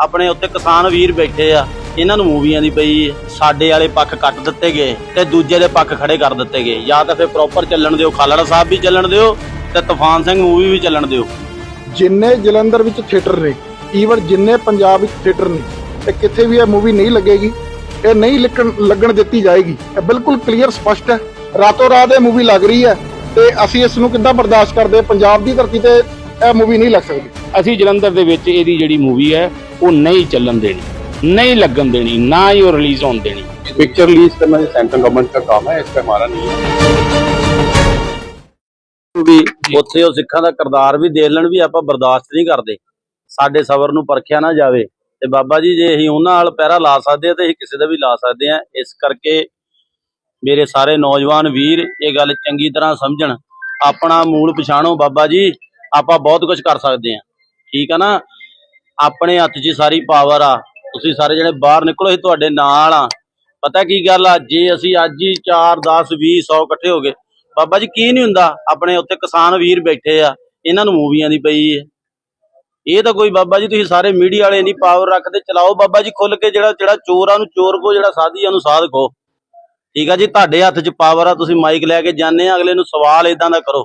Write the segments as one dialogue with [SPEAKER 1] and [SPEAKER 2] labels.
[SPEAKER 1] ਆਪਣੇ ਉੱਤੇ ਕਿਸਾਨ ਵੀਰ ਬੈਠੇ ਆ ਇਹਨਾਂ ਨੂੰ ਮੂਵੀਆਂ ਦੀ ਪਈ। ਸਾਡੇ ਵਾਲੇ ਪੱਖ ਕੱਟ ਦਿੱਤੇ ਗਏ ਤੇ ਦੂਜੇ ਦੇ ਪੱਖ ਖੜੇ ਕਰ ਦਿੱਤੇ ਗਏ। ਜਾਂ ਤਾਂ ਫਿਰ ਪ੍ਰੋਪਰ ਚੱਲਣ ਦਿਓ ਖਾਲੜਾ ਸਾਹਿਬ ਵੀ ਚੱਲਣ ਦਿਓ ਤੇ ਤੂਫਾਨ ਸਿੰਘ ਮੂਵੀ ਵੀ ਚੱਲਣ ਦਿਓ।
[SPEAKER 2] ਜਿੰਨੇ ਜਲੰਧਰ ਵਿੱਚ ਥੀਏਟਰ ਨੇ ਈਵਨ ਜਿੰਨੇ ਪੰਜਾਬ ਵਿੱਚ ਥੀਏਟਰ ਨੇ ਤੇ ਕਿਤੇ ਵੀ ਇਹ ਮੂਵੀ ਨਹੀਂ ਲੱਗੇਗੀ ਇਹ ਨਹੀਂ ਲੱਗਣ ਲੱਗਣ ਦਿੱਤੀ ਜਾਏਗੀ। ਇਹ ਬਿਲਕੁਲ ਕਲੀਅਰ ਸਪਸ਼ਟ ਹੈ। ਰਾਤੋਂ ਰਾਤ ਇਹ ਮੂਵੀ ਲੱਗ ਰਹੀ ਹੈ ਤੇ ਅਸੀਂ ਇਸ ਨੂੰ ਕਿੱਦਾਂ ਬਰਦਾਸ਼ਤ ਕਰਦੇ ਪੰਜਾਬ ਦੀ ਧਰਤੀ ਤੇ ਇਹ ਮੂਵੀ ਨਹੀਂ ਲੱਗ ਸਕਦੀ।
[SPEAKER 3] ਅਸੀਂ ਜਲੰਧਰ ਦੇ ਵਿੱਚ ਇਹਦੀ ਜਿਹੜੀ ਮੂਵੀ ਹੈ ਉਹ ਨਹੀਂ ਚੱਲਣ ਦੇਣੀ ਨਹੀਂ ਲੱਗਣ ਦੇਣੀ ਨਾ ਹੀ ਉਹ ਰਿਲੀਜ਼ ਹੋਣ ਦੇਣੀ
[SPEAKER 4] पिक्चर रिलीज करना ये सेंट्रल गवर्नमेंट का काम है इस पे हमारा नहीं है
[SPEAKER 1] ਵੀ ਉੱਥੇ ਉਹ ਸਿੱਖਾਂ ਦਾ ਕਰਤਾਰ ਵੀ ਦੇਖ ਲੈਣ ਵੀ ਆਪਾਂ ਬਰਦਾਸ਼ਤ ਨਹੀਂ ਕਰਦੇ ਸਾਡੇ ਸਬਰ ਨੂੰ ਪਰਖਿਆ ਨਾ ਜਾਵੇ ਤੇ ਬਾਬਾ ਜੀ ਜੇ ਅਸੀਂ ਉਹਨਾਂ ਨਾਲ ਪਹਿਰਾ ਲਾ ਸਕਦੇ ਆ ਤੇ ਅਸੀਂ ਕਿਸੇ ਦਾ ਵੀ ਲਾ ਸਕਦੇ ਆ ਇਸ ਕਰਕੇ ਮੇਰੇ ਸਾਰੇ ਨੌਜਵਾਨ ਵੀਰ ਇਹ ਗੱਲ ਚੰਗੀ ਤਰ੍ਹਾਂ ਸਮਝਣ ਆਪਣਾ ਮੂਲ ਪਛਾਣੋ ਬਾਬਾ ਜੀ ਆਪਾਂ ਬਹੁਤ ਕੁਝ ਕਰ ਸਕਦੇ ਆ ਠੀਕ ਆ ਨਾ ਆਪਣੇ ਹੱਥ 'ਚ ਹੀ ਸਾਰੀ ਪਾਵਰ ਆ। ਤੁਸੀਂ ਸਾਰੇ ਜਣੇ ਬਾਹਰ ਨਿਕਲੋ, ਅਸੀਂ ਤੁਹਾਡੇ ਨਾਲ ਆ। ਪਤਾ ਕੀ ਗੱਲ ਆ? ਜੇ ਅਸੀਂ ਅੱਜ ਹੀ 4 10 20 100 ਇਕੱਠੇ ਹੋ ਗਏ, ਬਾਬਾ ਜੀ ਕੀ ਨਹੀਂ ਹੁੰਦਾ? ਆਪਣੇ ਉੱਤੇ ਕਿਸਾਨ ਵੀਰ ਬੈਠੇ ਆ, ਇਹਨਾਂ ਨੂੰ ਮੂਵੀਆਂ ਦੀ ਪਈ ਹੈ ਇਹ ਤਾਂ ਕੋਈ ਬਾਬਾ ਜੀ ਤੁਸੀਂ ਸਾਰੇ ਮੀਡੀਆ ਵਾਲੇ ਨਹੀਂ ਪਾਵਰ ਰੱਖਦੇ, ਚਲਾਓ ਬਾਬਾ ਜੀ ਖੁੱਲ ਕੇ ਜਿਹੜਾ ਜਿਹੜਾ ਚੋਰ ਆ ਉਹਨੂੰ ਚੋਰ ਕੋ ਜਿਹੜਾ ਸਾਧੀ ਆ ਉਹਨੂੰ ਸਾਧ ਕੋ ਠੀਕ ਆ ਜੀ, ਤੁਹਾਡੇ ਹੱਥ 'ਚ ਪਾਵਰ ਆ, ਤੁਸੀਂ ਮਾਈਕ ਲੈ ਕੇ ਜਾਂਦੇ ਆ, ਅਗਲੇ ਨੂੰ ਸਵਾਲ ਇਦਾਂ ਦਾ ਕਰੋ।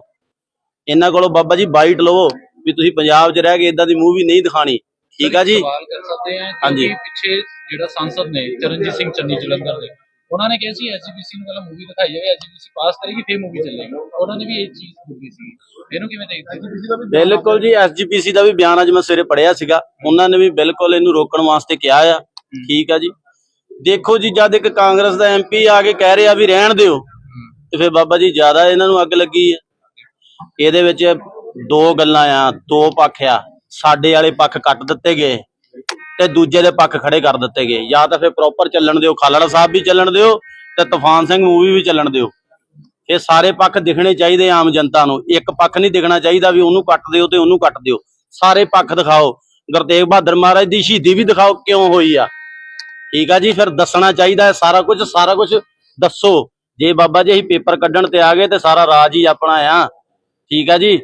[SPEAKER 1] ਇਹਨਾਂ ਕੋਲੋਂ ਬਾਬਾ ਜੀ ਬਾਈਟ ਲਵੋ, ਵੀ ਤੁਸੀਂ ਪੰਜਾਬ 'ਚ ਰਹਿ ਕੇ ਇਦਾਂ ਦੀ ਮੂਵੀ ਨਹੀਂ ਦਿਖਾਣੀ। ਠੀਕ ਆ ਜੀ।
[SPEAKER 5] ਸਵਾਲ ਕਰ ਸਕਦੇ ਆ
[SPEAKER 1] ਹਾਂਜੀ।
[SPEAKER 5] ਕਿਉਂਕਿ ਪਿੱਛੇ ਜਿਹੜਾ ਸੰਸਦ ਨੇ ਚਰਨਜੀਤ ਸਿੰਘ ਚੰਨੀ ਜਲੰਧਰ ਦੇ ਉਹਨਾਂ ਨੇ ਕਿਹਾ ਸੀ ਐਸਜੀਪੀਸੀ ਨੂੰ ਪਹਿਲਾਂ ਮੂਵੀ ਦਿਖਾਈ ਜਾਵੇ ਐਸਜੀਪੀਸੀ ਪਾਸ ਕਰੇਗੀ ਫਿਰ ਮੂਵੀ ਚੱਲੇਗੀ। ਉਹਨਾਂ ਨੇ ਵੀ ਇਹ ਚੀਜ਼ ਬੋਲੀ ਸੀ। ਇਹਨੂੰ ਕਿਵੇਂ ਦੇਖਦੇ
[SPEAKER 1] ਬਿਲਕੁਲ ਜੀ ਐਸਜੀਪੀਸੀ ਦਾ ਵੀ ਬਿਆਨ ਅੱਜ ਮੈਂ ਸਵੇਰੇ ਪੜਿਆ ਸੀਗਾ। ਉਹਨਾਂ ਨੇ ਵੀ ਬਿਲਕੁਲ ਇਹਨੂੰ ਰੋਕਣ ਵਾਸਤੇ ਕਿਹਾ ਆ। ਠੀਕ ਆ ਜੀ। ਦੇਖੋ ਜੀ ਜਦ ਇੱਕ ਕਾਂਗਰਸ ਦਾ ਐਮਪੀ ਆ ਕੇ ਕਹਿ ਰਿਹਾ ਵੀ ਰਹਿਣ ਦਿਓ ਤੇ ਫਿਰ ਬਾਬਾ ਜੀ ਜ਼ਿਆਦਾ ਇਹਨਾਂ ਨੂੰ ਅੱਗ ਲੱਗੀ ਹੈ ਇਹਦੇ ਵਿੱਚ ਦੋ ਗੱਲਾਂ ਆ ਦੋ ਪੱਖ ਆ। ਸਾਡੇ ਵਾਲੇ ਪੱਖ ਕੱਟ ਦਿੱਤੇ ਗਏ ਤੇ ਦੂਜੇ ਦੇ ਪੱਖ ਖੜੇ ਕਰ ਦਿੱਤੇ ਗਏ। ਜਾਂ ਤਾਂ ਫਿਰ ਪ੍ਰੋਪਰ ਚੱਲਣ ਦਿਓ, ਖਾਲੜਾ ਸਾਹਿਬ ਵੀ ਚੱਲਣ ਦਿਓ ਤੇ ਤੂਫਾਨ ਸਿੰਘ ਮੂਵੀ ਵੀ ਚੱਲਣ ਦਿਓ। ਇਹ ਸਾਰੇ ਪੱਖ ਦਿਖਣੇ ਚਾਹੀਦੇ ਆਮ ਜਨਤਾ ਨੂੰ। ਇੱਕ ਪੱਖ ਨਹੀਂ ਦਿਖਣਾ ਚਾਹੀਦਾ ਵੀ ਉਹਨੂੰ ਕੱਟ ਦਿਓ ਤੇ ਉਹਨੂੰ ਕੱਟ ਦਿਓ। ਸਾਰੇ ਪੱਖ ਦਿਖਾਓ। ਗੁਰਤੇਗ ਬਹਾਦਰ ਮਹਾਰਾਜ ਦੀ ਸ਼ਹੀਦੀ ਵੀ ਦਿਖਾਓ ਕਿਉਂ ਹੋਈ ਆ। ਠੀਕ ਆ ਜੀ, ਫਿਰ ਦੱਸਣਾ ਚਾਹੀਦਾ ਸਾਰਾ ਕੁਝ ਸਾਰਾ ਕੁਝ ਦੱਸੋ। ਜੇ ਬਾਬਾ ਜੀ ਅਸੀਂ ਪੇਪਰ ਕੱਢਣ ਤੇ ਆ ਗਏ ਤੇ ਸਾਰਾ ਰਾਜ ਹੀ ਆਪਣਾ ਆ। ਠੀਕ ਆ ਜੀ,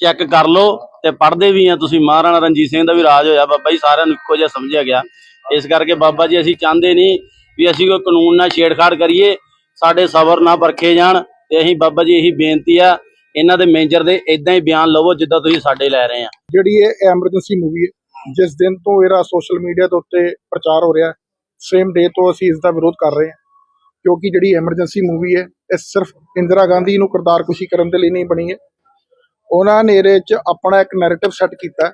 [SPEAKER 1] ਚੈੱਕ ਕਰ ਲਓ। ਤੇ ਪੜ੍ਹਦੇ ਵੀ ਆ ਤੁਸੀਂ, ਮਹਾਰਾਣਾ ਰਣਜੀਤ ਸਿੰਘ ਦਾ ਵੀ ਰਾਜ ਹੋਇਆ, ਬਾਬਾ ਜੀ ਸਾਰਿਆਂ ਨੂੰ ਇੱਕੋ ਜਿਹਾ ਸਮਝਿਆ ਗਿਆ। ਇਸ ਕਰਕੇ ਬਾਬਾ ਜੀ, ਅਸੀਂ ਚਾਹੁੰਦੇ ਨਹੀਂ ਵੀ ਅਸੀਂ ਕੋਈ ਕਾਨੂੰਨ ਨਾਲ ਛੇੜਖਾੜ ਕਰੀਏ, ਸਾਡੇ ਸਬਰ ਨਾ ਪਰਖੇ ਜਾਣ ਤੇ ਅਸੀਂ ਬਾਬਾ ਜੀ, ਇਹੀ ਬੇਨਤੀ ਆ, ਇਹਨਾਂ ਦੇ ਮੈਨੇਜਰ ਦੇ ਇਦਾਂ ਹੀ ਬਿਆਨ ਲਵੋ ਜਿੱਦਾਂ ਤੁਸੀਂ ਸਾਡੇ ਲੈ ਰਹੇ ਆ।
[SPEAKER 2] ਜਿਹੜੀ ਇਹ ਐਮਰਜੈਂਸੀ ਮੂਵੀ ਹੈ, ਜਿਸ ਦਿਨ ਤੋਂ ਇਹਦਾ ਸੋਸ਼ਲ ਮੀਡੀਆ ਦੇ ਉੱਤੇ ਪ੍ਰਚਾਰ ਹੋ ਰਿਹਾ ਸੇਮ ਡੇ ਤੋਂ ਅਸੀਂ ਇਸ ਦਾ ਵਿਰੋਧ ਕਰ ਰਹੇ ਹਾਂ ਕਿਉਂਕਿ ਜਿਹੜੀ ਐਮਰਜੈਂਸੀ ਮੂਵੀ ਹੈ, ਇਹ ਸਿਰਫ ਇੰਦਰਾ ਗਾਂਧੀ ਨੂੰ ਕਰਤਾਰਕੁਸ਼ੀ ਕਰਨ ਦੇ ਲਈ ਨਹੀਂ ਬਣੀ ਹੈ ਉਹਨਾਂ ਨੇ ਇਹਦੇ 'ਚ ਆਪਣਾ ਇੱਕ ਨੈਰੇਟਿਵ ਸੈੱਟ ਕੀਤਾ।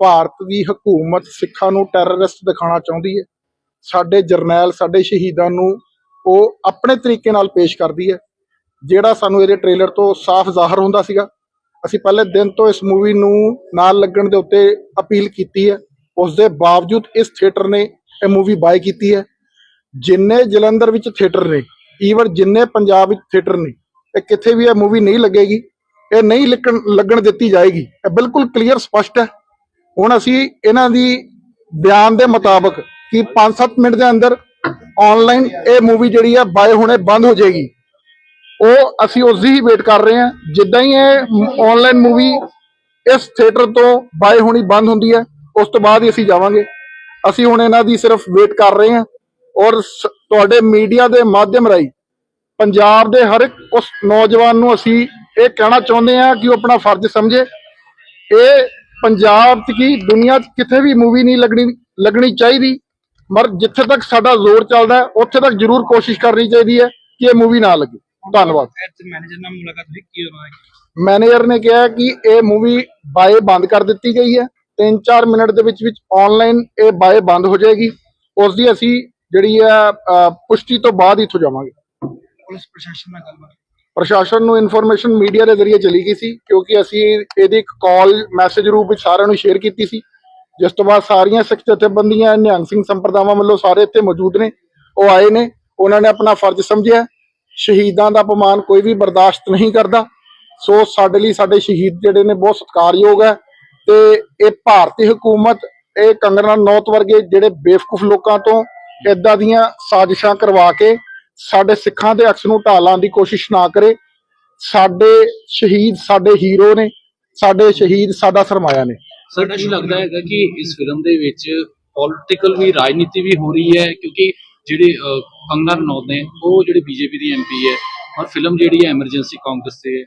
[SPEAKER 2] ਭਾਰਤ ਦੀ ਹਕੂਮਤ ਸਿੱਖਾਂ ਨੂੰ ਟੈਰਰਿਸਟ ਦਿਖਾਉਣਾ ਚਾਹੁੰਦੀ ਹੈ। ਸਾਡੇ ਜਰਨੈਲ, ਸਾਡੇ ਸ਼ਹੀਦਾਂ ਨੂੰ ਉਹ ਆਪਣੇ ਤਰੀਕੇ ਨਾਲ ਪੇਸ਼ ਕਰਦੀ ਹੈ, ਜਿਹੜਾ ਸਾਨੂੰ ਇਹਦੇ ਟ੍ਰੇਲਰ ਤੋਂ ਸਾਫ਼ ਜ਼ਾਹਰ ਹੁੰਦਾ ਸੀਗਾ। ਅਸੀਂ ਪਹਿਲੇ ਦਿਨ ਤੋਂ ਇਸ ਮੂਵੀ ਨੂੰ ਨਾਲ ਲੱਗਣ ਦੇ ਉੱਤੇ ਅਪੀਲ ਕੀਤੀ ਹੈ। ਉਸ ਦੇ ਬਾਵਜੂਦ ਇਸ ਥੀਏਟਰ ਨੇ ਇਹ ਮੂਵੀ ਬਾਏ ਕੀਤੀ ਹੈ। ਜਿੰਨੇ ਜਲੰਧਰ ਵਿੱਚ ਥੀਏਟਰ ਨੇ ਈਵਨ ਜਿੰਨੇ ਪੰਜਾਬ ਵਿੱਚ ਥੀਏਟਰ ਨੇ, ਇਹ ਕਿੱਥੇ ਵੀ ਇਹ ਮੂਵੀ ਨਹੀਂ ਲੱਗੇਗੀ। ਇਹ ਨਹੀਂ ਲੱਗਣ ਲੱਗਣ ਦਿੱਤੀ ਜਾਏਗੀ। ਇਹ ਬਿਲਕੁਲ ਕਲੀਅਰ ਸਪਸ਼ਟ ਹੈ। ਹੁਣ ਅਸੀਂ ਇਹਨਾਂ ਦੀ ਬਿਆਨ ਦੇ ਮੁਤਾਬਕ ਕਿ 5-7 ਮਿੰਟ ਦੇ ਅੰਦਰ ਆਨਲਾਈਨ ਇਹ ਮੂਵੀ ਜਿਹੜੀ ਹੈ ਬਾਏ ਹੋਣੇ ਬੰਦ ਹੋ ਜਾਏਗੀ। ਉਹ ਅਸੀਂ ਉਸ ਦੀ ਹੀ ਵੇਟ ਕਰ ਰਹੇ ਹਾਂ। ਜਿੱਦਾਂ ਹੀ ਇਹ ਆਨਲਾਈਨ ਮੂਵੀ ਇਸ ਥੀਏਟਰ ਤੋਂ ਬਾਏ ਹੋਣੀ ਬੰਦ ਹੁੰਦੀ ਹੈ, ਉਸ ਤੋਂ ਬਾਅਦ ਹੀ ਅਸੀਂ ਜਾਵਾਂਗੇ। ਅਸੀਂ ਹੁਣ ਇਹਨਾਂ ਦੀ ਸਿਰਫ ਵੇਟ ਕਰ ਰਹੇ ਹਾਂ ਔਰ ਸ- ਤੁਹਾਡੇ ਮੀਡੀਆ ਦੇ ਮਾਧਿਅਮ ਰਾਹੀਂ ਪੰਜਾਬ ਦੇ ਹਰ ਇੱਕ ਉਸ ਨੌਜਵਾਨ ਨੂੰ ਅਸੀਂ ਇਹ ਕਹਿਣਾ ਚਾਹੁੰਦੇ ਹਾਂ ਕਿ ਉਹ ਆਪਣਾ ਫਰਜ਼ ਸਮਝੇ। ਇਹ ਪੰਜਾਬ 'ਚ ਕੀ ਦੁਨੀਆ 'ਚ ਕਿਤੇ ਵੀ ਮੂਵੀ ਨਹੀਂ ਲੱਗਣੀ ਲੱਗਣੀ ਚਾਹੀਦੀ। ਮਰ ਜਿੱਥੇ ਤੱਕ ਸਾਡਾ ਜ਼ੋਰ ਚੱਲਦਾ ਉੱਥੇ ਤੱਕ ਜ਼ਰੂਰ ਕੋਸ਼ਿਸ਼ ਕਰਨੀ ਚਾਹੀਦੀ ਹੈ ਕਿ ਇਹ ਮੂਵੀ ਨਾ ਲੱਗੇ। ਧੰਨਵਾਦ।
[SPEAKER 5] ਮੈਨੇਜਰ ਨਾਲ ਮੁਲਾਕਾਤ ਹੋਈ ਕੀ ਹੋਣਾ
[SPEAKER 2] ਮੈਨੇਜਰ ਨੇ ਕਿਹਾ ਕਿ ਇਹ ਮੂਵੀ ਬਾਏ ਬੰਦ ਕਰ ਦਿੱਤੀ ਗਈ ਹੈ। 3-4 ਮਿੰਟ ਦੇ ਵਿੱਚ ਵਿੱਚ ਆਨਲਾਈਨ ਇਹ ਬਾਏ ਬੰਦ ਹੋ ਜਾਏਗੀ। ਉਸ ਦੀ ਅਸੀਂ ਜਿਹੜੀ ਹੈ ਪੁਸ਼ਟੀ ਤੋਂ ਬਾਅਦ ਇੱਥੋਂ ਜਾਵਾਂਗੇ।
[SPEAKER 5] ਪੁਲਿਸ ਪ੍ਰਸ਼ਾਸਨ ਨਾਲ ਗੱਲਬਾਤ।
[SPEAKER 2] ਪ੍ਰਸ਼ਾਸਨ ਨੂੰ ਇਨਫੋਰਮੇਸ਼ਨ ਮੀਡੀਆ ਦੇ ਜ਼ਰੀਏ ਚਲੀ ਗਈ ਸੀ, ਕਿਉਂਕਿ ਅਸੀਂ ਇਹਦੀ ਇੱਕ ਕਾਲ ਮੈਸੇਜ ਰੂਪ ਵਿੱਚ ਸਾਰਿਆਂ ਨੂੰ ਸ਼ੇਅਰ ਕੀਤੀ ਸੀ। ਜਿਸ ਤੋਂ ਬਾਅਦ ਸਾਰੀਆਂ ਸਿੱਖ ਜਥੇਬੰਦੀਆਂ, ਨਿਹੰਗ ਸਿੰਘ ਸੰਪਰਦਾਵਾਂ ਵੱਲੋਂ ਸਾਰੇ ਇੱਥੇ ਮੌਜੂਦ ਨੇ, ਉਹ ਆਏ ਨੇ, ਉਹਨਾਂ ਨੇ ਆਪਣਾ ਫਰਜ਼ ਸਮਝਿਆ। ਸ਼ਹੀਦਾਂ ਦਾ ਅਪਮਾਨ ਕੋਈ ਵੀ ਬਰਦਾਸ਼ਤ ਨਹੀਂ ਕਰਦਾ। ਸੋ ਸਾਡੇ ਲਈ ਸਾਡੇ ਸ਼ਹੀਦ ਜਿਹੜੇ ਨੇ ਬਹੁਤ ਸਤਿਕਾਰਯੋਗ ਹੈ ਤੇ ਇਹ ਭਾਰਤੀ ਹਕੂਮਤ, ਇਹ ਕੰਗਨਾ ਨੌਤ ਵਰਗੇ ਜਿਹੜੇ ਬੇਵਕੂਫ ਲੋਕਾਂ ਤੋਂ ਇਦਾਂ ਦੀਆਂ ਸਾਜ਼ਿਸ਼ਾਂ ਕਰਵਾ ਕੇ ਸਾਡੇ ਸਿੱਖਾਂ ਦੇ ਅਕਸ ਨੂੰ ਢਾਲਾਂ ਦੀ ਕੋਸ਼ਿਸ਼ ਨਾ ਕਰੇ। ਸਾਡੇ ਸ਼ਹੀਦ ਸਾਡੇ ਹੀਰੋ ਨੇ ਸਾਡੇ ਸ਼ਹੀਦ ਸਾਡਾ ਸਰਮਾਇਆ ਨੇ।
[SPEAKER 5] ਸਰ ਕੀ ਲੱਗਦਾ ਹੈਗਾ ਕਿ ਇਸ ਫਿਲਮ ਦੇ ਵਿੱਚ ਪੋਲਿਟੀਕਲ ਵੀ ਰਾਜਨੀਤੀ ਵੀ ਹੋ ਰਹੀ ਹੈ? ਕਿਉਂਕਿ ਜਿਹੜੇ ਕੰਗਨਾ ਰਣੌਤ ਨੇ ਉਹ ਜਿਹੜੇ ਬੀਜੇਪੀ ਦੀ ਐਮਪੀ ਹੈ ਔਰ ਫਿਲਮ ਜਿਹੜੀ ਹੈ ਐਮਰਜੈਂਸੀ ਕਾਂਗਰਸ ਤੇ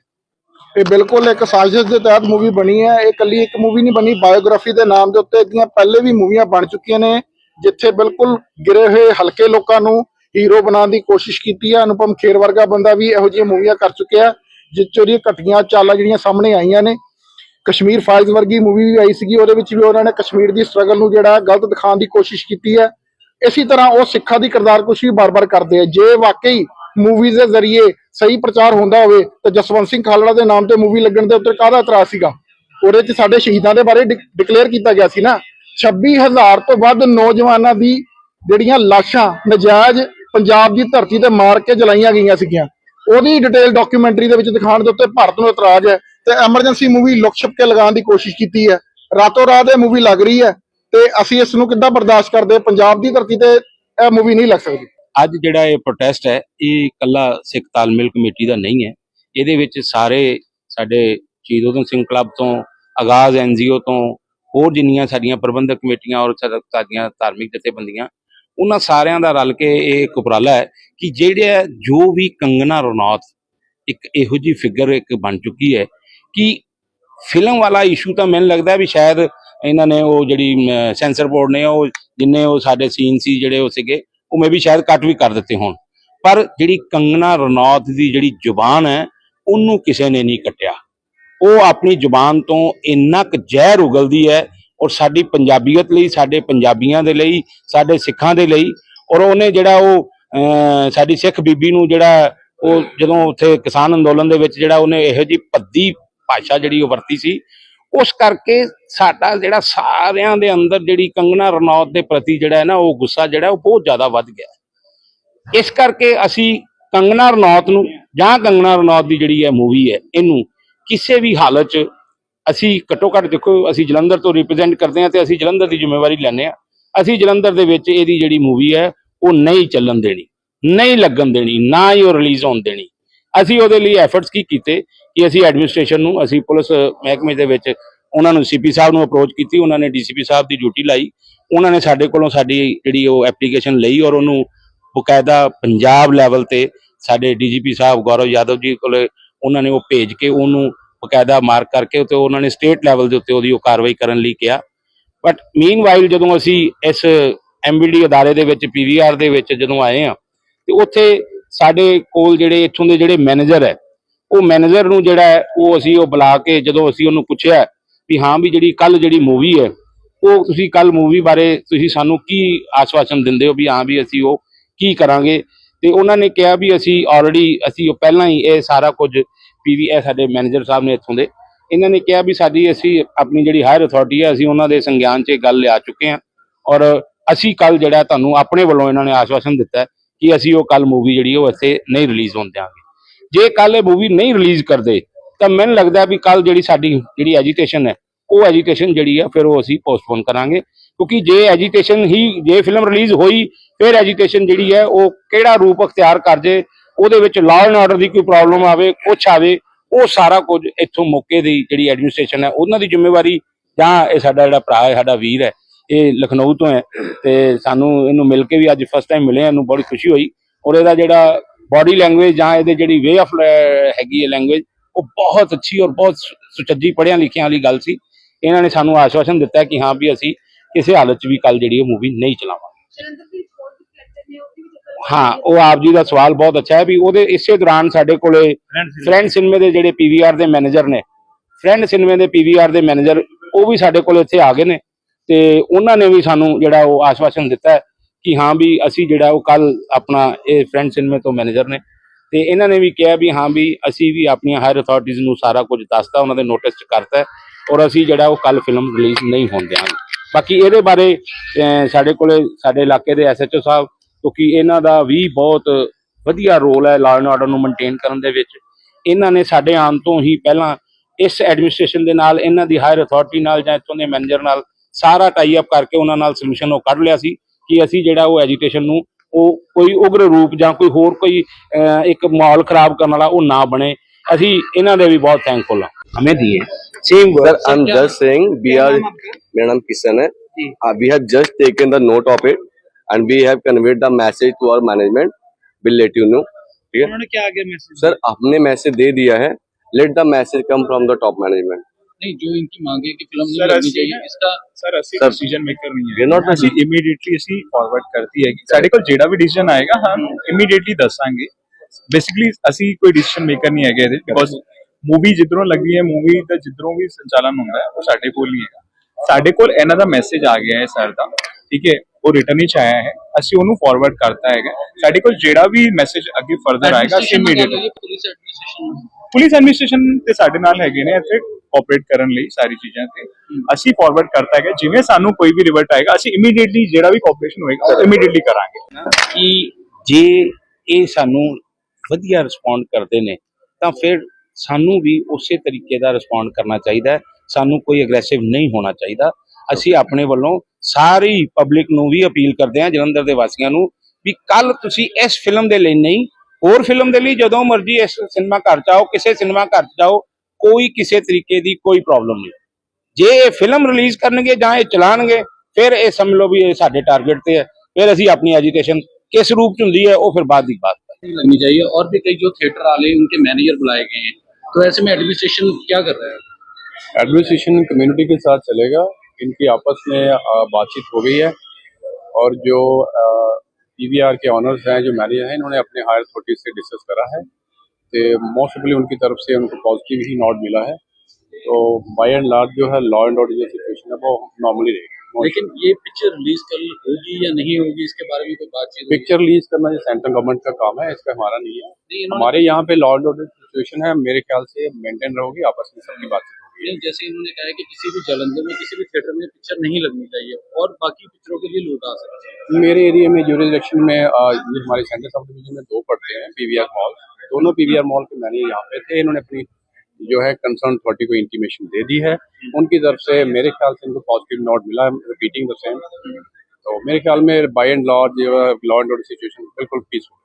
[SPEAKER 2] ਇਹ ਬਿਲਕੁਲ ਇੱਕ ਸਾਜ਼ਿਸ਼ ਦੇ ਤਹਿਤ ਮੂਵੀ ਬਣੀ ਹੈ। ਇਹ ਕੱਲੀ ਇੱਕ ਮੂਵੀ ਨਹੀਂ ਬਣੀ ਬਾਇਓਗ੍ਰਾਫੀ ਦੇ ਨਾਮ ਦੇ ਉੱਤੇ ਇਹਦੀਆਂ ਪਹਿਲੇ ਵੀ ਮੂਵੀਆਂ ਬਣ ਚੁੱਕੀਆਂ ਨੇ ਜਿੱਥੇ ਬਿਲਕੁਲ ਗਿਰੇ ਹੋਏ ਹਲਕੇ ਲੋਕਾਂ ਨੂੰ ਹੀਰੋ ਬਣਾਉਣ ਦੀ ਕੋਸ਼ਿਸ਼ ਕੀਤੀ ਹੈ ਅਨੁਪਮ ਖੇਰ ਵਰਗਾ ਬੰਦਾ ਵੀ ਇਹੋ ਜਿਹੀਆਂ ਮੂਵੀਆਂ ਕਰ ਚੁੱਕਿਆ। ਜਿਸ 'ਚ ਉਹਦੀਆਂ ਘਟੀਆਂ ਚਾਲਾਂ ਜਿਹੜੀਆਂ ਸਾਹਮਣੇ ਆਈਆਂ ਨੇ। ਕਸ਼ਮੀਰ ਫਾਈਲਸ ਵਰਗੀ ਮੂਵੀ ਵੀ ਆਈ ਸੀਗੀ। ਉਹਦੇ ਵਿੱਚ ਵੀ ਉਹਨਾਂ ਨੇ ਕਸ਼ਮੀਰ ਦੀ ਸਟਰਗਲ ਨੂੰ ਜਿਹੜਾ ਗਲਤ ਦਿਖਾਉਣ ਦੀ ਕੋਸ਼ਿਸ਼ ਕੀਤੀ ਹੈ। ਇਸੇ ਤਰ੍ਹਾਂ ਉਹ ਸਿੱਖਾਂ ਦੀ ਕਿਰਦਾਰ ਕੁਸ਼ੀ ਵੀ ਬਾਰ-ਬਾਰ ਕਰਦੇ ਆ। ਜੇ ਵਾਕਈ ਮੂਵੀਜ਼ ਦੇ ਜ਼ਰੀਏ ਸਹੀ ਪ੍ਰਚਾਰ ਹੁੰਦਾ ਹੋਵੇ, ਤਾਂ ਜਸਵੰਤ ਸਿੰਘ ਖਾਲੜਾ ਦੇ ਨਾਮ ਤੇ ਮੂਵੀ ਲੱਗਣ ਦੇ ਉੱਤੇ ਕਾਹਦਾ ਇਤਰਾਜ਼ ਸੀਗਾ? ਉਹਦੇ 'ਚ ਸਾਡੇ ਸ਼ਹੀਦਾਂ ਦੇ ਬਾਰੇ ਡਿਕਲੇਅਰ ਕੀਤਾ ਗਿਆ ਸੀ ਨਾ। 26000 ਤੋਂ ਵੱਧ ਨੌਜਵਾਨਾਂ ਦੀ ਜਿਹੜੀਆਂ ਲਾਸ਼ਾਂ, ਨਜਾਇਜ਼ ਪੰਜਾਬ ਦੀ ਧਰਤੀ ਤੇ ਮਾਰ ਕੇ ਜਲਾਈਆਂ ਗਈਆਂ ਸੀਗੀਆਂ। ਉਹਦੀ ਡਿਟੇਲ ਡਾਕੂਮੈਂਟਰੀ ਦੇ ਵਿੱਚ ਦਿਖਾਉਣ ਦੇ ਉੱਤੇ ਭਾਰਤ ਨੂੰ ਇਤਰਾਜ਼ ਹੈ ਤੇ ਐਮਰਜੈਂਸੀ ਮੂਵੀ ਲੁਕ ਛਿਪ ਕੇ ਲਗਾਉਣ ਦੀ ਕੋਸ਼ਿਸ਼ ਕੀਤੀ ਹੈ। ਰਾਤੋਂ ਰਾਤ ਇਹ ਮੂਵੀ ਲੱਗ ਰਹੀ ਹੈ ਤੇ ਅਸੀਂ ਇਸ ਨੂੰ ਕਿੱਦਾਂ ਬਰਦਾਸ਼ਤ ਕਰਦੇ, ਪੰਜਾਬ ਦੀ ਧਰਤੀ ਤੇ ਇਹ ਮੂਵੀ ਨਹੀਂ ਲੱਗ ਸਕਦੀ।
[SPEAKER 3] ਅੱਜ ਜਿਹੜਾ ਇਹ ਪ੍ਰੋਟੈਸਟ ਹੈ, ਇਹ ਇਕੱਲਾ ਸਿੱਖ ਤਾਲਮੇਲ ਕਮੇਟੀ ਦਾ ਨਹੀਂ ਹੈ। ਇਹਦੇ ਵਿੱਚ ਸਾਰੇ ਸਾਡੇ ਸ਼ਹੀਦ ਊਧਮ ਸਿੰਘ ਕਲੱਬ ਤੋਂ, ਆਗਾਜ਼ ਐਨਜੀਓ ਤੋਂ, ਹੋਰ ਜਿੰਨੀਆਂ ਸਾਡੀਆਂ ਪ੍ਰਬੰਧਕ ਕਮੇਟੀਆਂ ਔਰ ਸਾਡੀਆਂ ਧਾਰਮਿਕ ਜਥੇਬੰਦੀਆਂ ਉਹਨਾਂ ਸਾਰਿਆਂ ਦਾ ਰਲ ਕੇ ਇਹ ਇੱਕ ਉਪਰਾਲਾ ਹੈ ਕਿ ਜਿਹੜੇ ਜੋ ਵੀ ਕੰਗਨਾ ਰਣੌਤ ਇੱਕ ਇਹੋ ਜੀ ਫਿਗਰ ਇੱਕ ਬਣ ਚੁੱਕੀ ਹੈ ਕਿ ਫਿਲਮ ਵਾਲਾ ਇਸ਼ੂ ਤਾਂ ਮੈਨੂੰ ਲੱਗਦਾ ਵੀ ਸ਼ਾਇਦ ਇਹਨਾਂ ਨੇ ਉਹ ਜਿਹੜੀ ਸੈਂਸਰ ਬੋਰਡ ਨੇ ਉਹ ਜਿੰਨੇ ਉਹ ਸਾਡੇ ਸੀਨ ਸੀ ਜਿਹੜੇ ਉਹ ਸੀਗੇ, ਉਹ ਮੈਂ ਵੀ ਸ਼ਾਇਦ ਕੱਟ ਵੀ ਕਰ ਦਿੱਤੇ ਹੋਣ। ਪਰ ਜਿਹੜੀ ਕੰਗਨਾ ਰਣੌਤ ਦੀ ਜਿਹੜੀ ਜ਼ੁਬਾਨ ਹੈ, ਉਹਨੂੰ ਕਿਸੇ ਨੇ ਨਹੀਂ ਕੱਟਿਆ। ਉਹ ਆਪਣੀ ਜ਼ੁਬਾਨ ਤੋਂ ਇੰਨਾ ਕੁ ਜ਼ਹਿਰ ਉਗਲਦੀ ਹੈ ਔਰ ਸਾਡੀ ਪੰਜਾਬੀਅਤ ਲਈ, ਸਾਡੇ ਪੰਜਾਬੀਆਂ ਦੇ ਲਈ, ਸਾਡੇ ਸਿੱਖਾਂ ਦੇ ਲਈ। ਔਰ ਉਹਨੇ ਜਿਹੜਾ ਉਹ ਸਾਡੀ ਸਿੱਖ ਬੀਬੀ ਨੂੰ ਜਿਹੜਾ ਉਹ ਜਦੋਂ ਉੱਥੇ ਕਿਸਾਨ ਅੰਦੋਲਨ ਦੇ ਵਿੱਚ ਜਿਹੜਾ ਉਹਨੇ ਇਹੋ ਜੀ ਭੱਦੀ ਭਾਸ਼ਾ ਜਿਹੜੀ ਉਹ ਵਰਤੀ ਸੀ, ਉਸ ਕਰਕੇ ਸਾਡਾ ਜਿਹੜਾ ਸਾਰਿਆਂ ਦੇ ਅੰਦਰ ਜਿਹੜੀ ਕੰਗਨਾ ਰਣੌਤ ਦੇ ਪ੍ਰਤੀ ਜਿਹੜਾ ਹੈ ਨਾ, ਉਹ ਗੁੱਸਾ ਜਿਹੜਾ, ਉਹ ਬਹੁਤ ਜ਼ਿਆਦਾ ਵੱਧ ਗਿਆ। ਇਸ ਕਰਕੇ ਅਸੀਂ ਕੰਗਨਾ ਰਣੌਤ ਨੂੰ, ਜਾਂ ਕੰਗਨਾ ਰਣੌਤ ਦੀ ਜਿਹੜੀ ਹੈ ਮੂਵੀ ਹੈ, ਇਹਨੂੰ ਕਿਸੇ ਵੀ ਹਾਲਤ 'ਚ ਅਸੀਂ ਘੱਟੋ ਘੱਟ ਦੇਖੋ, ਅਸੀਂ ਜਲੰਧਰ ਤੋਂ ਰਿਪਰੈਜ਼ੈਂਟ ਕਰਦੇ ਹਾਂ ਤੇ ਅਸੀਂ ਜਲੰਧਰ ਦੀ ਜ਼ਿੰਮੇਵਾਰੀ ਲੈਂਦੇ ਹਾਂ। ਅਸੀਂ ਜਲੰਧਰ ਦੇ ਵਿੱਚ ਇਹਦੀ ਜਿਹੜੀ ਮੂਵੀ ਹੈ, ਉਹ ਨਹੀਂ ਚੱਲਣ ਦੇਣੀ, ਨਹੀਂ ਲੱਗਣ ਦੇਣੀ, ਨਾ ਹੀ ਉਹ ਰਿਲੀਜ਼ ਹੋਣ ਦੇਣੀ। ਅਸੀਂ ਉਹਦੇ ਲਈ ਐਫਰਟਸ ਕੀ ਕੀਤੇ ਕਿ ਅਸੀਂ ਐਡਮਿਨਿਸਟ੍ਰੇਸ਼ਨ ਨੂੰ, ਅਸੀਂ ਪੁਲਿਸ ਮਹਿਕਮੇ ਦੇ ਵਿੱਚ ਉਹਨਾਂ ਨੂੰ ਸੀਪੀ ਸਾਹਿਬ ਨੂੰ ਅਪਰੋਚ ਕੀਤੀ, ਉਹਨਾਂ ਨੇ ਡੀਸੀਪੀ ਸਾਹਿਬ ਦੀ ਡਿਊਟੀ ਲਾਈ। ਉਹਨਾਂ ਨੇ ਸਾਡੇ ਕੋਲੋਂ ਸਾਡੀ ਜਿਹੜੀ ਉਹ ਐਪਲੀਕੇਸ਼ਨ ਲਈ ਔਰ ਉਹਨੂੰ ਬਕਾਇਦਾ ਪੰਜਾਬ ਲੈਵਲ ਤੇ ਸਾਡੇ ਡੀਜੀਪੀ ਸਾਹਿਬ ਗੌਰਵ ਯਾਦਵ ਜੀ ਕੋਲੇ ਉਹਨਾਂ ਨੇ ਉਹ ਭੇਜ ਕੇ ਉਹਨੂੰ ਬਕਾਇਦਾ ਮਾਰਕ ਕਰਕੇ ਤੇ ਉਹਨਾਂ ਨੇ ਸਟੇਟ ਲੈਵਲ ਦੇ ਉੱਤੇ ਉਹਦੀ ਉਹ ਕਾਰਵਾਈ ਕਰਨ ਲਈ ਕਿਹਾ। ਬਟ ਮੀਨਵਾਈਲ ਜਦੋਂ ਅਸੀਂ ਇਸ ਐਮਬੀਡੀ ਅਦਾਰੇ ਦੇ ਵਿੱਚ ਪੀਵੀਆਰ ਦੇ ਵਿੱਚ ਜਦੋਂ ਆਏ ਆ ਤੇ ਉੱਥੇ ਸਾਡੇ ਕੋਲ ਜਿਹੜੇ ਇੱਥੋਂ ਦੇ ਜਿਹੜੇ ਮੈਨੇਜਰ ਹੈ, ਉਹ ਮੈਨੇਜਰ ਨੂੰ ਜਿਹੜਾ ਉਹ ਅਸੀਂ ਉਹ ਬੁਲਾ ਕੇ ਜਦੋਂ ਅਸੀਂ ਉਹਨੂੰ ਪੁੱਛਿਆ ਵੀ ਹਾਂ ਵੀ ਜਿਹੜੀ ਕੱਲ ਜਿਹੜੀ ਮੂਵੀ ਹੈ, ਉਹ ਤੁਸੀਂ ਕੱਲ ਮੂਵੀ ਬਾਰੇ ਤੁਸੀਂ ਸਾਨੂੰ ਕੀ ਆਸ਼ਵਾਸਨ ਦਿੰਦੇ ਹੋ ਵੀ ਹਾਂ ਵੀ ਅਸੀਂ ਉਹ ਕੀ ਕਰਾਂਗੇ? ਤੇ ਉਹਨਾਂ ਨੇ ਕਿਹਾ ਵੀ ਅਸੀਂ ਆਲਰੇਡੀ ਅਸੀਂ ਪਹਿਲਾਂ ਹੀ ਇਹ ਸਾਰਾ ਕੁਝ ਪੀਵੀ ਇਹ ਸਾਡੇ ਮੈਨੇਜਰ ਸਾਹਿਬ ਨੇ ਇੱਥੋਂ ਦੇ। ਇਹਨਾਂ ਨੇ ਕਿਹਾ ਵੀ ਸਾਡੀ ਅਸੀਂ ਆਪਣੀ ਜਿਹੜੀ ਹਾਇਰ ਅਥਾਰਟੀ ਹੈ ਅਸੀਂ ਉਹਨਾਂ ਦੇ ਸੰਗਿਆਨ 'ਚ ਇਹ ਗੱਲ ਲਿਆ ਚੁੱਕੇ ਹਾਂ ਔਰ ਅਸੀਂ ਕੱਲ ਜਿਹੜਾ ਤੁਹਾਨੂੰ ਆਪਣੇ ਵੱਲੋਂ ਇਹਨਾਂ ਨੇ ਆਸ਼ਵਾਸਨ ਦਿੱਤਾ ਕਿ ਅਸੀਂ ਉਹ ਕੱਲ ਮੂਵੀ ਜਿਹੜੀ ਉਹ ਇੱਥੇ ਨਹੀਂ ਰਿਲੀਜ਼ ਹੋਣ ਦਿਆਂਗੇ। ਜੇ ਕੱਲ ਇਹ ਮੂਵੀ ਨਹੀਂ ਰਿਲੀਜ਼ ਕਰਦੇ, ਤਾਂ ਮੈਨੂੰ ਲੱਗਦਾ ਵੀ ਕੱਲ ਜਿਹੜੀ ਸਾਡੀ ਜਿਹੜੀ ਐਜੀਟੇਸ਼ਨ ਹੈ, ਉਹ ਐਜੀਟੇਸ਼ਨ ਜਿਹੜੀ ਆ, ਫਿਰ ਉਹ ਅਸੀਂ ਪੋਸਟਪੋਨ ਕਰਾਂਗੇ। ਕਿਉਂਕਿ ਜੇ ਐਜੀਟੇਸ਼ਨ ਹੀ, ਜੇ ਫਿਲਮ ਰਿਲੀਜ਼ ਹੋਈ, ਫਿਰ ਐਜੀਟੇਸ਼ਨ ਜਿਹੜੀ ਹੈ, ਉਹ ਕਿਹੜਾ ਰੂਪ ਅਖਤਿਆਰ ਕਰ ਜੇ ਉਹਦੇ ਵਿੱਚ ਲਾਅ ਐਂਡ ਆਰਡਰ ਦੀ ਕੋਈ ਪ੍ਰੋਬਲਮ ਆਵੇ, ਕੁਛ ਆਵੇ, ਉਹ ਸਾਰਾ ਕੁਝ ਇੱਥੋਂ ਮੌਕੇ ਦੀ ਜਿਹੜੀ ਐਡਮਿਨਿਸਟ੍ਰੇਸ਼ਨ ਹੈ, ਉਹਨਾਂ ਦੀ ਜ਼ਿੰਮੇਵਾਰੀ ਜਾਂ ਇਹ ਸਾਡਾ ਜਿਹੜਾ ਭਰਾ ਹੈ, ਸਾਡਾ ਵੀਰ ਹੈ, ਇਹ ਲਖਨਊ ਤੋਂ ਹੈ ਤੇ ਸਾਨੂੰ ਇਹਨੂੰ ਮਿਲ ਕੇ ਵੀ ਅੱਜ ਫਸਟ ਟਾਈਮ ਮਿਲੇ ਇਹਨੂੰ ਬੜੀ ਖੁਸ਼ੀ ਹੋਈ ਔਰ ਇਹਦਾ ਜਿਹੜਾ ਬਾਡੀ ਲੈਂਗੁਏਜ ਜਾਂ ਇਹਦੇ ਜਿਹੜੀ ਵੇ ਆਫ ਹੈਗੀ ਹੈ ਲੈਂਗੁਏਜ ਉਹ ਬਹੁਤ ਅੱਛੀ ਔਰ ਬਹੁਤ ਸੁਚੱਜੀ ਪੜ੍ਹਿਆਂ ਲਿਖਿਆਂ ਵਾਲੀ ਗੱਲ ਸੀ। ਇਹਨਾਂ ਨੇ ਸਾਨੂੰ ਆਸ਼ਵਾਸਨ ਦਿੱਤਾ ਕਿ ਹਾਂ ਵੀ ਅਸੀਂ ਕਿਸੇ ਹਾਲਤ 'ਚ ਵੀ ਕੱਲ ਜਿਹੜੀ ਉਹ ਮੂਵੀ ਨਹੀਂ ਚਲਾਵਾਂਗੇ
[SPEAKER 6] ਜਲੰਧਰ ਦੀ ਰਿਪੋਰਟ ਰਿਫਲੈਕਟਡ ਨੇ ਉਹਦੀ ਵੀ ਜ਼ਿਕਰ
[SPEAKER 3] ਹਾਂ ਉਹ ਆਪ ਜੀ ਦਾ ਸਵਾਲ ਬਹੁਤ ਅੱਛਾ ਹੈ ਵੀ ਉਹਦੇ ਇਸੇ ਦੌਰਾਨ ਸਾਡੇ ਕੋਲੇ ਫਰੈਂਡ ਸਿਨੇਮੇ ਦੇ। ਜਿਹੜੇ ਪੀਵੀਆਰ ਦੇ ਮੈਨੇਜਰ ਨੇ ਫਰੈਂਡ ਸਿਨੇਮੇ ਦੇ ਪੀਵੀਆਰ ਦੇ ਮੈਨੇਜਰ ਉਹ ਵੀ ਸਾਡੇ ਕੋਲ ਇੱਥੇ ਆ ਗਏ ਨੇ ਤੇ ਉਹਨਾਂ ਨੇ ਵੀ ਸਾਨੂੰ ਜਿਹੜਾ ਉਹ ਆਸ਼ਵਾਸਨ ਦਿੱਤਾ ਹੈ ਕਿ ਹਾਂ ਵੀ ਅਸੀਂ ਜਿਹੜਾ ਉਹ ਕੱਲ ਆਪਣਾ ਇਹ ਫਰੈਂਡ ਸਿਨੇਮੇ ਤੋਂ ਮੈਨੇਜਰ ਨੇ ਤੇ ਇਹਨਾਂ ਨੇ ਵੀ ਕਿਹਾ ਵੀ ਹਾਂ ਵੀ ਅਸੀਂ ਵੀ ਆਪਣੀਆਂ ਹਾਇਰ ਅਥਾਰਟੀਆਂ ਨੂੰ ਸਾਰਾ ਕੁਝ ਦੱਸਤਾ ਉਹਨਾਂ ਦੇ ਨੋਟਿਸ ਚ ਕਰਤਾ ਔਰ ਅਸੀਂ ਜਿਹੜਾ ਉਹ ਕੱਲ ਫਿਲਮ ਰਿਲੀਜ਼ ਨਹੀਂ ਹੋਣ ਦਿਆਂਗੇ। ਬਾਕੀ ਇਹਦੇ ਬਾਰੇ ਸਾਡੇ ਕੋਲੇ ਸਾਡੇ ਇਲਾਕੇ ਦੇ ਐਸਐਚਓ ਸਾਹਿਬ ਕਿਉਂਕਿ ਇਹਨਾਂ ਦਾ ਵੀ ਬਹੁਤ ਵਧੀਆ ਰੋਲ ਹੈ ਲਾਅ ਐਂਡ ਆਰਡਰ ਨੂੰ ਮੇਨਟੇਨ ਕਰਨ ਦੇ ਵਿੱਚ ਇਹਨਾਂ ਨੇ ਸਾਡੇ ਆਉਣ ਤੋਂ ਹੀ ਪਹਿਲਾਂ ਇਸ ਐਡਮਿਨਿਸਟ੍ਰੇਸ਼ਨ ਦੇ ਨਾਲ ਇਹਨਾਂ ਦੀ ਹਾਇਰ ਅਥਾਰਟੀ ਨਾਲ ਜਾਂ ਇੱਥੋਂ ਦੇ ਮੈਨੇਜਰ ਨਾਲ ਸਾਰਾ ਟਾਈ ਅਪ ਕਰਕੇ ਉਹਨਾਂ ਨਾਲ ਸੋਲੂਸ਼ਨ ਉਹ ਕੱਢ ਲਿਆ ਸੀ ਕਿ ਅਸੀਂ ਜਿਹੜਾ ਉਹ ਐਜੀਟੇਸ਼ਨ ਨੂੰ ਉਹ ਕੋਈ ਉਗਰ ਰੂਪ ਜਾਂ ਕੋਈ ਹੋਰ ਕੋਈ ਅਹ, ਇੱਕ ਮਾਹੌਲ ਖਰਾਬ ਕਰਨ ਵਾਲਾ ਉਹ ਨਾ ਬਣੇ ਅਸੀਂ ਇਹਨਾਂ ਦੇ ਵੀ ਬਹੁਤ ਥੈਂਕਫੁਲ ਹਾਂ ਹਮੇ ਦੀਏ same
[SPEAKER 7] sir I am just saying we are मेरा नाम किशन है
[SPEAKER 4] Uh, we have just taken the note of it and we have conveyed the message to our management. We'll let you know. ठीक है
[SPEAKER 5] उन्होंने क्या आगे मैसेज
[SPEAKER 4] सर हमने message दे दिया है let the message come from the top management
[SPEAKER 5] नहीं जो इनकी मांगे कि फिल्म नहीं
[SPEAKER 7] सर,
[SPEAKER 5] लगनी
[SPEAKER 7] ਅਸੀਂ-
[SPEAKER 5] चाहिए इसका
[SPEAKER 7] ਸਰ ਅਸੀਂ
[SPEAKER 4] Sir,
[SPEAKER 7] ਡਿਸੀਜਨ ਮੇਕਰ ਨਹੀਂ
[SPEAKER 4] we are not
[SPEAKER 7] ਹੈ ਅਸੀਂ ਇਮੀਡੀਏਟਲੀ ਅਸੀਂ ਫਾਰਵਰਡ ਕਰਤੀ ਹੈਗੀ ਸਾਡੇ ਕੋਲ ਜਿਹੜਾ ਵੀ ਡਿਸੀਜਨ ਆਏਗਾ ਹਾਂ ਇਮੀਡੀਏਟਲੀ ਦੱਸਾਂਗੇ ਬੇਸਿਕਲੀ ਅਸੀਂ ਕੋਈ ਡਿਸੀਜਨ ਮੇਕਰ ਨਹੀਂ ਹੈਗੇ ਇਹਦੇ ਬਿਕੋਜ਼ ਮੂਵੀ ਜਿੱਧਰੋਂ ਲੱਗੀ ਹੈ ਮੂਵੀ ਦਾ ਜਿੱਧਰੋਂ ਵੀ ਸੰਚਾਲਨ ਹੁੰਦਾ ਹੈ ਉਹ ਸਾਡੇ ਕੋਲ ਨਹੀਂ ਹੈਗਾ ਸਾਡੇ ਕੋਲ ਇਹਨਾਂ ਦਾ ਮੈਸੇਜ ਆ ਗਿਆ ਹੈ ਸਰ ਦਾ ਠੀਕ ਹੈ ਉਹ ਰਿਟਰਨ ਵਿੱਚ ਆਇਆ ਹੈ। ਅਸੀਂ ਉਹਨੂੰ ਫਾਰਵਰਡ ਕਰਤਾ ਹੈਗਾ। ਸਾਡੇ ਕੋਲ ਜਿਹੜਾ ਵੀ ਮੈਸੇਜ ਅੱਗੇ ਫਰਦਰ ਆਏਗਾ ਅਸੀਂ ਇਮੀਡੀਏਟਲੀ ਪੁਲਿਸ ਐਡਮਿਨਿਸਟ੍ਰੇਸ਼ਨ ਤੇ ਸਾਡੇ ਨਾਲ ਹੈਗੇ ਨੇ ਇੱਥੇ ਕੋਆਪਰੇਟ ਕਰਨ ਲਈ ਸਾਰੀ ਚੀਜ਼ਾਂ ਤੇ। ਅਸੀਂ ਫਾਰਵਰਡ ਕਰਤਾ ਹੈਗਾ ਜਿਵੇਂ ਸਾਨੂੰ ਕੋਈ ਵੀ ਰਿਵਰਟ ਆਏਗਾ ਅਸੀਂ ਇਮੀਡੀਏਟਲੀ ਜਿਹੜਾ ਵੀ ਕੋਆਪਰੇਸ਼ਨ ਹੋਏਗਾ ਉਹ ਇਮੀਡੀਏਟਲੀ ਕਰਾਂਗੇ।
[SPEAKER 3] ਕਿ ਜੇ ਇਹ ਸਾਨੂੰ ਵਧੀਆ ਰਿਸਪੌਂਡ ਕਰਦੇ ਨੇ ਤਾਂ ਫਿਰ ਸਾਨੂੰ ਵੀ ਉਸੇ ਤਰੀਕੇ ਦਾ ਰਿਸਪੌਂਡ ਕਰਨਾ ਚਾਹੀਦਾ ਸਾਨੂੰ ਕੋਈ ਅਗਰੈਸਿਵ ਨਹੀਂ ਹੋਣਾ ਚਾਹੀਦਾ। ਅਸੀਂ ਆਪਣੇ ਵੱਲੋਂ ਸਾਰੀ ਪਬਲਿਕ ਨੂੰ ਵੀ ਅਪੀਲ ਕਰਦੇ ਹਾਂ ਜਲੰਧਰ ਦੇ ਵਾਸੀਆਂ ਨੂੰ ਵੀ ਕੱਲ ਤੁਸੀਂ ਇਸ ਫਿਲਮ ਦੇ ਲਈ ਨਹੀਂ ਹੋਰ ਫਿਲਮ ਦੇ ਲਈ ਜਦੋਂ ਮਰਜ਼ੀ ਇਸ ਸਿਨੇਮਾ ਘਰ ਜਾਓ ਕਿਸੇ ਸਿਨੇਮਾ ਘਰ 'ਚ ਜਾਓ ਕੋਈ ਕਿਸੇ ਤਰੀਕੇ ਦੀ ਕੋਈ ਪ੍ਰੋਬਲਮ ਨਹੀਂ ਜੇ ਇਹ ਫਿਲਮ ਰਿਲੀਜ਼ ਕਰਨਗੇ ਜਾਂ ਇਹ ਚਲਾਣਗੇ ਫਿਰ ਇਹ ਸਮਝ ਲਓ ਵੀ ਇਹ ਸਾਡੇ ਟਾਰਗੇਟ ਤੇ ਹੈ ਫਿਰ ਅਸੀਂ ਆਪਣੀ ਐਜੀਟੇਸ਼ਨ ਕਿਸ ਰੂਪ 'ਚ ਹੁੰਦੀ ਹੈ ਉਹ ਫਿਰ ਬਾਅਦ ਦੀ ਬਾਤ ਹੈ
[SPEAKER 5] नहीं लगनी चाहिए और भी कई जो थिएटर वाले हैं, उनके मैनेजर बुलाए गए हैं तो ऐसे में एडमिनिस्ट्रेशन क्या कर रहा है
[SPEAKER 4] एडमिनिस्ट्रेशन कम्युनिटी के साथ चलेगा इनकी आपस में बातचीत हो गई है और जो पीवीआर के ऑनर्स हैं जो मैनेजर हैं इन्होंने अपने हायर अथॉरिटी से डिस्कस करा है। तो मोस्टली उनकी तरफ़ से उनको पॉजिटिव ही नोट मिला है। तो बाई एंड लार्ज जो है लॉ एंड ऑर्डर जो सिचुएशन है वो नॉर्मली रहेगी।
[SPEAKER 5] लेकिन ये पिक्चर रिलीज़ कल होगी या नहीं होगी इसके बारे में कोई बातचीत
[SPEAKER 4] पिक्चर रिलीज़ करना जो सेंट्रल गवर्नमेंट का काम है इसका हमारा नहीं है।
[SPEAKER 5] नहीं
[SPEAKER 4] हमारे यहाँ पे लॉ एंड ऑर्डर सिचुएशन है मेरे ख्याल से मेंटेन रहोगी आपस में सबकी बातचीत
[SPEAKER 5] नहीं, जैसे इन्होंने कहा है कि किसी भी जलंधर में किसी भी थिएटर में पिक्चर नहीं लगनी चाहिए और बाकी पिक्चरों के लिए लोग आ सकते हैं।
[SPEAKER 4] मेरे एरिया में यूरिस्डिक्शन में ये हमारे सेंटर सब डिवीज़न में दो पड़ते हैं पीवीआर मॉल दोनों पीवीआर मॉल के मैनेजर यहाँ पे थे इन्होंने अपनी जो है कंसर्न अथॉरिटी को इंटीमेशन दे दी है। उनकी तरफ़ से मेरे ख्याल से इनको पॉजिटिव नोट मिला रिपीटिंग द सेम तो मेरे ख्याल में बाय एंड लॉ जो लॉ एंड ऑर्डर सिचुएशन बिल्कुल पीसफुल